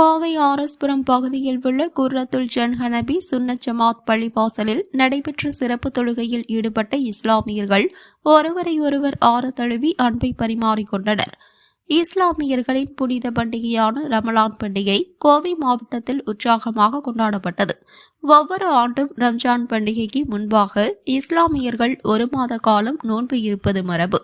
கோவை ஆரஸ்புரம் பகுதியில் உள்ள குர்ரத்துல் ஜன் ஹனபி சுன்ன ஜமாத் பள்ளிவாசலில் நடைபெற்ற சிறப்பு தொழுகையில் ஈடுபட்ட இஸ்லாமியர்கள் ஒருவரை ஒருவர் ஆறு தழுவி அன்பை பரிமாறிக்கொண்டனர் இஸ்லாமியர்களின் புனித பண்டிகையான ரமலான் பண்டிகை கோவை மாவட்டத்தில் உற்சாகமாக கொண்டாடப்பட்டது. ஒவ்வொரு ஆண்டும் ரம்ஜான் பண்டிகைக்கு முன்பாக இஸ்லாமியர்கள் ஒரு மாத காலம் நோன்பு இருப்பது மரபு.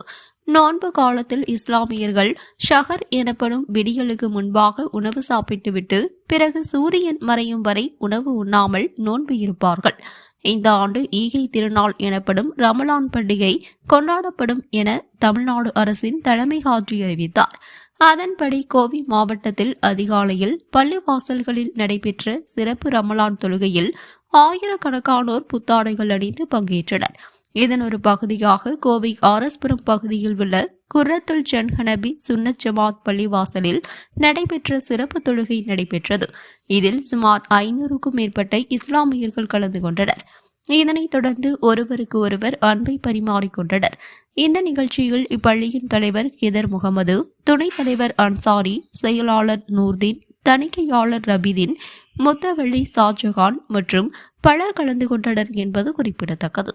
நோன்பு காலத்தில் இஸ்லாமியர்கள் ஷஹர் எனப்படும் விடியலுக்கு முன்பாக உணவு சாப்பிட்டுவிட்டு பிறகு சூரியன் மறையும் வரை உணவு உண்ணாமல் நோன்பு இருப்பார்கள். இந்த ஆண்டு ஈகை திருநாள் எனப்படும் ரமலான் பண்டிகை கொண்டாடப்படும் என தமிழ்நாடு அரசின் தலைமை காட்சி அறிவித்தார். அதன்படி கோவை மாவட்டத்தில் அதிகாலையில் பள்ளிவாசல்களில் நடைபெற்ற சிறப்பு ரமலான் தொழுகையில் ஆயிரக்கணக்கானோர் புத்தாடைகள் அணிந்து பங்கேற்றனர். இதன் ஒரு பகுதியாக கோவை ஆரஸ்புரம் பகுதியில் உள்ள குர்ரத்துல் ஜன்ஹனபி சுன்னத் ஜமாத் பள்ளிவாசலில் நடைபெற்ற சிறப்பு தொழுகை நடைபெற்றது. இதில் சுமார் ஐநூறுக்கும் மேற்பட்ட இஸ்லாமியர்கள் கலந்து கொண்டனர். இதனைத் தொடர்ந்து ஒருவருக்கு ஒருவர் அன்பை பரிமாறிக்கொண்டனர். இந்த நிகழ்ச்சியில் இப்பள்ளியின் தலைவர் ஹிதர் முகமது துணைத் தலைவர் அன்சாரி செயலாளர் நூர்தீன் தணிக்கையாளர் ரபிதீன் முத்தவள்ளி ஷாஜகான் மற்றும் பலர் கலந்து கொண்டனர் என்பது குறிப்பிடத்தக்கது.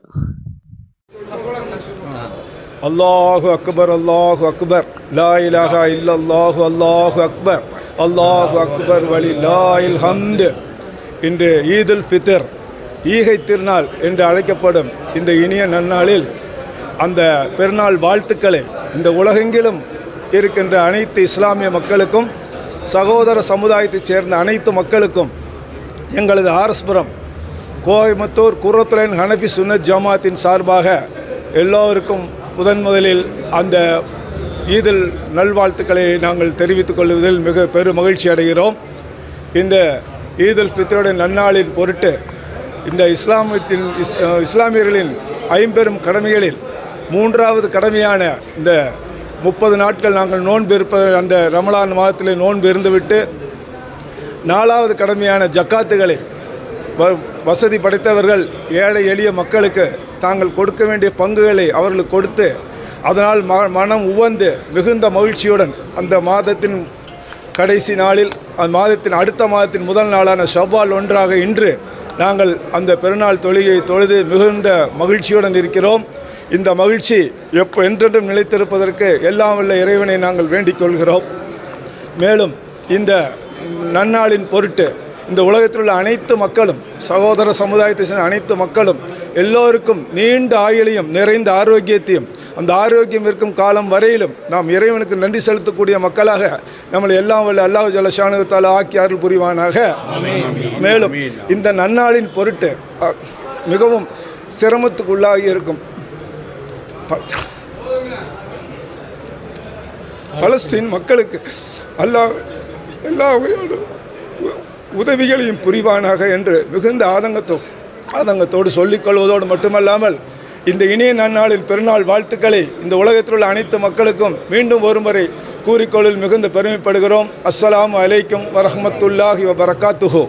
அல்லாஹு அக்பர் அல்லாஹு அக்பர் லா இலாஹா இல்லல்லாஹு அல்லாஹு அக்பர் அல்லாஹு அக்பர் வலி இல் ஹம்து இன்று ஈதுல் ஃபித்ர் ஈகை திருநாள் என்று அழைக்கப்படும் இந்த இனிய நன்னாளில் அந்த பெருநாள் வாழ்த்துக்களை இந்த உலகெங்கிலும் இருக்கின்ற அனைத்து இஸ்லாமிய மக்களுக்கும் சகோதர சமுதாயத்தைச் சேர்ந்த அனைத்து மக்களுக்கும் எங்களது ஆரஸ்புரம் கோயம்புத்தூர் குரத்துலைன் ஹனஃபி சுன்னத் ஜமாத்தின் சார்பாக எல்லோருக்கும் முதன் முதலில் அந்த ஈதில் நல்வாழ்த்துக்களை நாங்கள் தெரிவித்துக் கொள்வதில் மிக பெரும் மகிழ்ச்சி அடைகிறோம். இந்த ஈதுல் ஃபித்ருடைய நன்னாளின் பொருட்டு இந்த இஸ்லாமத்தின் இஸ் இஸ்லாமியர்களின் ஐம்பெரும் கடமைகளில் மூன்றாவது கடமையான இந்த முப்பது நாட்கள் நாங்கள் நோன்பு இருப்ப அந்த ரமலான் மாதத்தில் நோன்பு இருந்துவிட்டு நாலாவது கடமையான ஜக்காத்துகளை வசதி படைத்தவர்கள் ஏழை எளிய மக்களுக்கு தாங்கள் கொடுக்க வேண்டிய பங்குகளை அவர்களுக்கு கொடுத்து அதனால் ம மனம் உவந்து மிகுந்த மகிழ்ச்சியுடன் அந்த மாதத்தின் கடைசி நாளில் அந்த மாதத்தின் அடுத்த மாதத்தின் முதல் நாளான ஷவ்வால் ஒன்றாக இன்று நாங்கள் அந்த பெருநாள் தொழுகை தொழுது மிகுந்த மகிழ்ச்சியுடன் இருக்கிறோம். இந்த மகிழ்ச்சி எப்போ என்றென்றும் நிலைத்திருப்பதற்கு எல்லாம் உள்ள இறைவனை நாங்கள் வேண்டிக் கொள்கிறோம். மேலும் இந்த நன்னாளின் பொருட்டு இந்த உலகத்தில் உள்ள அனைத்து மக்களும் சகோதர சமுதாயத்தை சேர்ந்த அனைத்து மக்களும் எல்லோருக்கும் நீண்ட ஆயுளையும் நிறைந்த ஆரோக்கியத்தையும் அந்த ஆரோக்கியம் இருக்கும் காலம் வரையிலும் நாம் இறைவனுக்கு நன்றி செலுத்தக்கூடிய மக்களாக நம்மளை எல்லாம் வல்ல அல்லாஹ் ஜலஷானுத்தால் ஆக்கி அருள் புரிவானாக. மேலும் இந்த நன்னாளின் பொருட்டு மிகவும் சிரமத்துக்குள்ளாகி இருக்கும் பலஸ்தீன் மக்களுக்கு அல்லாஹ் எல்லா வகையான உதவிகளையும் புரிவானாக என்று மிகுந்த ஆதங்கத்தோ ஆதங்கத்தோடு சொல்லிக்கொள்வதோடு மட்டுமல்லாமல் இந்த இனிய நன்னாளின் பெருநாள் வாழ்த்துக்களை இந்த உலகத்தில் உள்ள அனைத்து மக்களுக்கும் மீண்டும் ஒருமுறை கூறிக்கொள்ளில் மிகுந்த பெருமைப்படுகிறோம். அஸ்ஸலாமு அலைக்கும் வரஹமத்துல்லாஹி வபரகாத்துஹு.